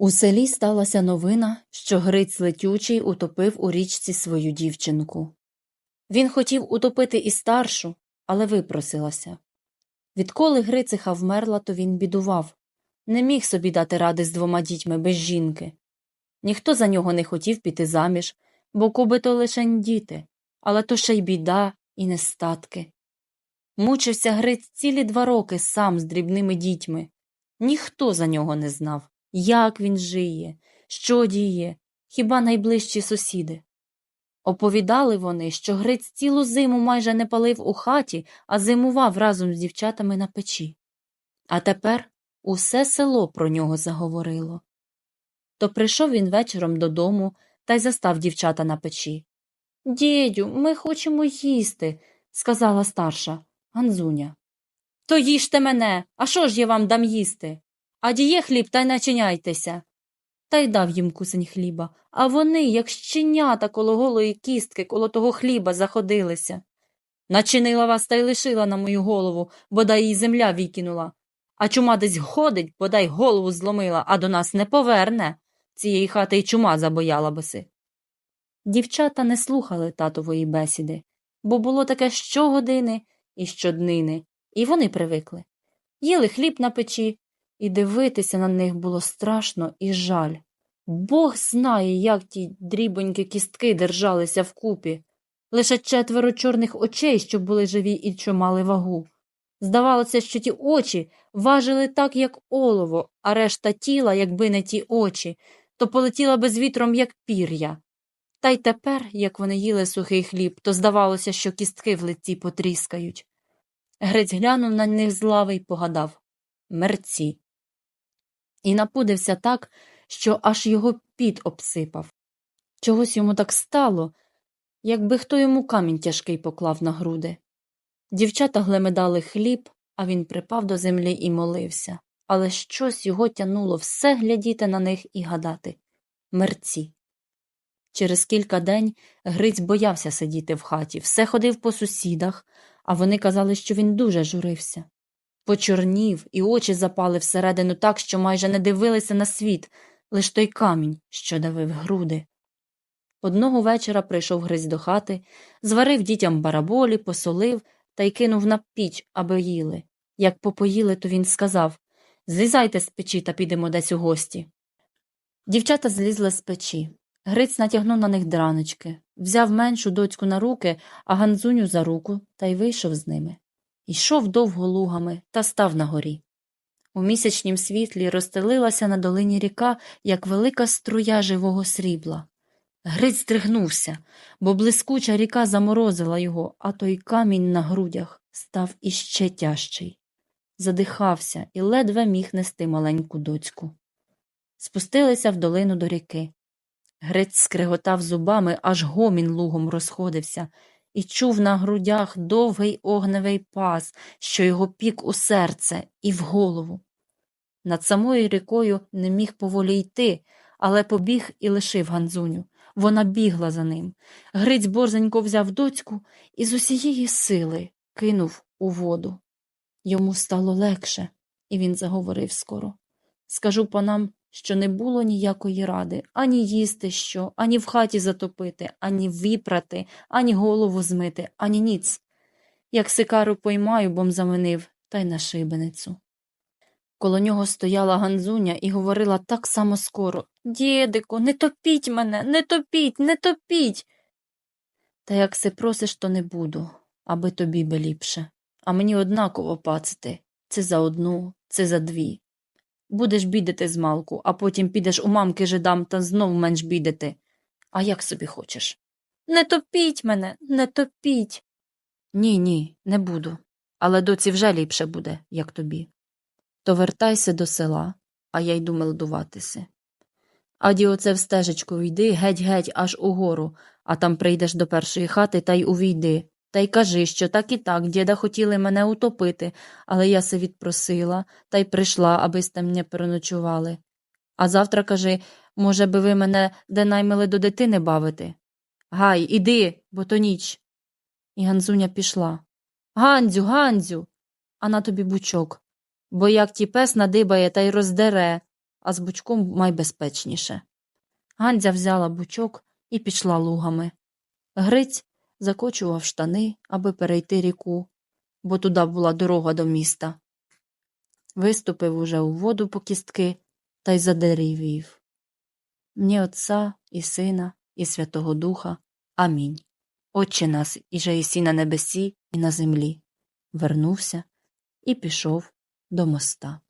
У селі сталася новина, що Гриць Летючий утопив у річці свою дівчинку. Він хотів утопити і старшу, але випросилася. Відколи Грициха вмерла, то він бідував. Не міг собі дати ради з двома дітьми без жінки. Ніхто за нього не хотів піти заміж, бо куби то лишень діти, але то ще й біда і нестатки. Мучився Гриць цілі два роки сам з дрібними дітьми. Ніхто за нього не знав, як він жиє, що діє, хіба найближчі сусіди. Оповідали вони, що Гриць цілу зиму майже не палив у хаті, а зимував разом з дівчатами на печі. А тепер усе село про нього заговорило. То прийшов він вечором додому та й застав дівчата на печі. Дідю, ми хочемо їсти, сказала старша Ганзуня. То їжте мене, а що ж я вам дам їсти? А діє хліб та й начиняйтеся. Та й дав їм кусень хліба, а вони, як щенята коло голої кістки, коло того хліба заходилися. Начинила вас та й лишила на мою голову, бодай її земля викинула. А чума десь ходить, бодай голову зломила, а до нас не поверне. Цієї хати й чума забояла биси. Дівчата не слухали татової бесіди, бо було таке щогодини і щоднини, і вони привикли. Їли хліб на печі, і дивитися на них було страшно і жаль. Бог знає, як ті дрібонькі кістки держалися вкупі. Лише четверо чорних очей, що були живі і що мали вагу. Здавалося, що ті очі важили так, як олово, а решта тіла, якби не ті очі, то полетіла би з вітром, як пір'я. Та й тепер, як вони їли сухий хліб, то здавалося, що кістки в лиці потріскають. Грець глянув на них з лави й погадав мерці. І напудився так, що аж його піт обсипав. Чогось йому так стало, якби хто йому камінь тяжкий поклав на груди. Дівчата глемедали хліб, а він припав до землі і молився, але щось його тянуло все глядіти на них і гадати мерці. Через кілька день Гриць боявся сидіти в хаті, все ходив по сусідах, а вони казали, що він дуже журився. Почорнів, і очі запали всередину так, що майже не дивилися на світ, лиш той камінь, що давив груди. Одного вечора прийшов Гриць до хати, зварив дітям бараболі, посолив та й кинув на піч, аби їли. Як попоїли, то він сказав Злізайте з печі та підемо десь у гості. Дівчата злізли з печі. Гриць натягнув на них драночки, взяв меншу доцьку на руки, а Ганзуню за руку та й вийшов з ними. Йшов довго лугами та став на горі. У місячнім світлі розстелилася на долині ріка, як велика струя живого срібла. Гриць здригнувся, бо блискуча ріка заморозила його, а той камінь на грудях став іще тяжчий. Задихався і ледве міг нести маленьку доцьку. Спустилися в долину до ріки. Грець скреготав зубами, аж гомін лугом розходився, і чув на грудях довгий огневий пас, що його пік у серце і в голову. Над самою рікою не міг поволі йти, але побіг і лишив Ганзуню. Вона бігла за ним. Гриць борзенько взяв доцьку і з усієї сили кинув у воду. Йому стало легше, і він заговорив скоро. Скажу панам, що не було ніякої ради ані їсти що, ані в хаті затопити, ані випрати, ані голову змити, ані ніц. Як сикару поймаю, бом заминив, та й на шибеницю. Коло нього стояла Ганзуня і говорила так само скоро Дєдику, не топіть мене, не топіть, не топіть. Та як си просиш, то не буду, аби тобі би ліпше. А мені однаково пацати це за одну, це за дві. Будеш бідати змалку, а потім підеш у мамки жидам та знов менш бідати. А як собі хочеш? Не топіть мене, не топіть. Ні, ні, не буду. Але доці вже ліпше буде, як тобі. То вертайся до села, а я йду мелдуватися. Аді оце в стежечку йди геть-геть аж угору, а там прийдеш до першої хати та й увійди. Та й кажи, що так і так діда хотіли мене утопити, але я се відпросила та й прийшла, аби сте мене переночували. А завтра кажи, може би ви мене де наймили до дитини бавити? Гай, іди, бо то ніч. І Ганзуня пішла. Гандзю, Гандзю, а на тобі бучок. Бо як ті пес надибає та й роздере, а з бучком майбезпечніше. Гандзя взяла бучок і пішла лугами. Гриць закочував штани, аби перейти ріку, бо туди була дорога до міста. Виступив уже у воду по кістки та й задеревів. Мені Отця і Сина, і Святого Духа. Амінь. Отче нас, іже єсі на небесі і на землі. Вернувся і пішов до моста.